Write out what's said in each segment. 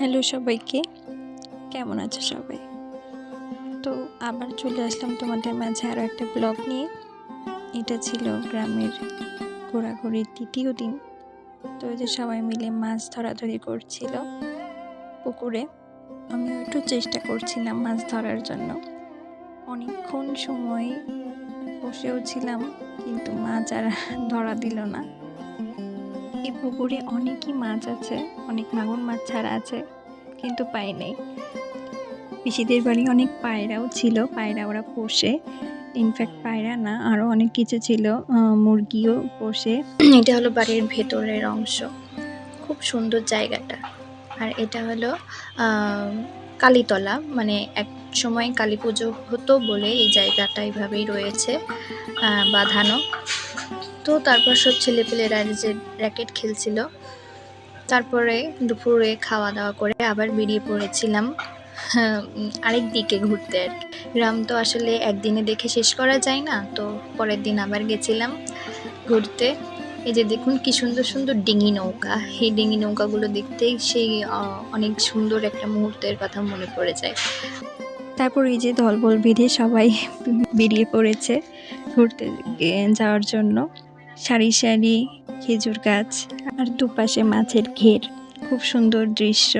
Hello সবাইকে। কেমন আছো সবাই? তো আবার চলে আসলাম তোমাদের মাঝে আরও একটা ব্লগ নিয়ে। এটা ছিল গ্রামের ঘোরাঘুরির তৃতীয় দিন। তো যে সবাই মিলে মাছ ধরাধরি করছিল পুকুরে। আমি একটু চেষ্টা করছিলাম মাছ ধরার জন্য। অনেকক্ষণ সময় বসেও ছিলাম, কিন্তু মাছ আর ধরা দিল না। এই পুকুরে অনেকই মাছ আছে, অনেক মাগুর মাছ ছাড়া আছে, কিন্তু পাই নাই। পিসিদের বাড়ি অনেক পায়রাও ছিল, পায়রা ওরা পোষে। ইনফ্যাক্ট পায়রা না আরও অনেক কিছু ছিল মুরগিও পোষে। এটা হলো বাড়ির ভেতরের অংশ। খুব সুন্দর জায়গাটা। আর এটা হলো কালীতলা মানে এক সময় কালী পুজো হতো বলে এই জায়গাটা এইভাবেই রয়েছে বাঁধানো। তো তারপর সব ছেলেপেলেরা যে র্যাকেট খেলছিল। তারপরে দুপুরে খাওয়া দাওয়া করে আবার বেরিয়ে পড়েছিলাম। হ্যাঁ, আরেক দিকে ঘুরতে আর গ্রাম তো আসলে একদিনে দেখে শেষ করা যায় না তো পরের দিন আবার গেছিলাম ঘুরতে। এই যে দেখুন কি সুন্দর সুন্দর ডিঙি নৌকা। এই ডিঙি নৌকাগুলো দেখতেই সেই অনেক সুন্দর একটা মুহূর্তের কথা মনে পড়ে যায়। তারপর এই যে দলবল বেঁধে সবাই বেরিয়ে পড়েছে ঘুরতে যাওয়ার জন্য। সারি সারি খেজুর গাছ আর দুপাশে মাছের ঘের। খুব সুন্দর দৃশ্য।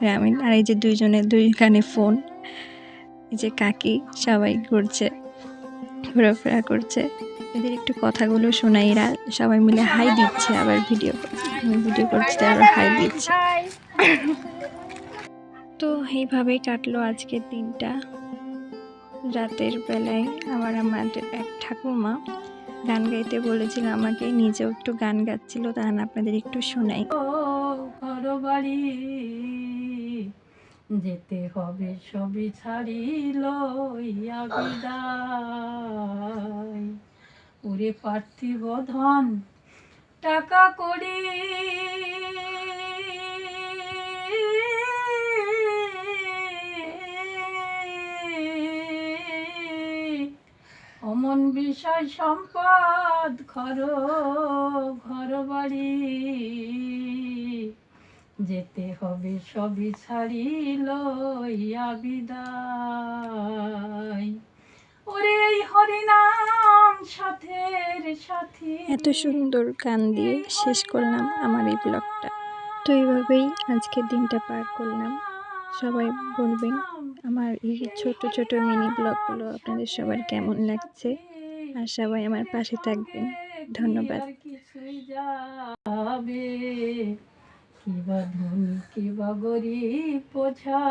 গ্রামীণ আর এই যে দুইজনের দুইখানে ফোন। এই যে কাকি সবাই ঘুরছে, ঘোরাফেরা করছে। এদের একটু কথাগুলো শোনাই এরা। সবাই মিলে হাই দিচ্ছে আবার ভিডিও ভিডিও করছে আবার হাই দিচ্ছে। তো এইভাবেই কাটলো আজকের দিনটা। রাতের বেলায় আবার আমাদের এক ঠাকুমা গান গাইতে বলেছিল, আমাকে নিজেও একটু গান গাচ্ছিল তার আপনাদের একটু শোনাই। ও ঘর বাড়ি যেতে হবে, সবই ছাড়িল বিদায় ওরে পার্থিব ধন, টাকা করি অমন বিষয় সম্পদ, ঘর ঘর বাড়ি। যেতে হবে সবই ছাড়িল ইয়া বিদায়। ওরে হরিনাম সাথের সাথী। এত সুন্দর গান দিয়ে শেষ করলাম আমার এই ব্লগটা। তো এইভাবেই আজকের দিনটা পার করলাম। সবাই বলবেন আমার এই ছোট ছোট মিনি ব্লগগুলো আপনাদের সবার কেমন লাগছে? আর সবাই আমার পাশে থাকবেন। ধন্যবাদ। কিবা ধনী কিবা গরিব, বোঝা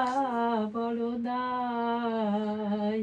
বড় দায়।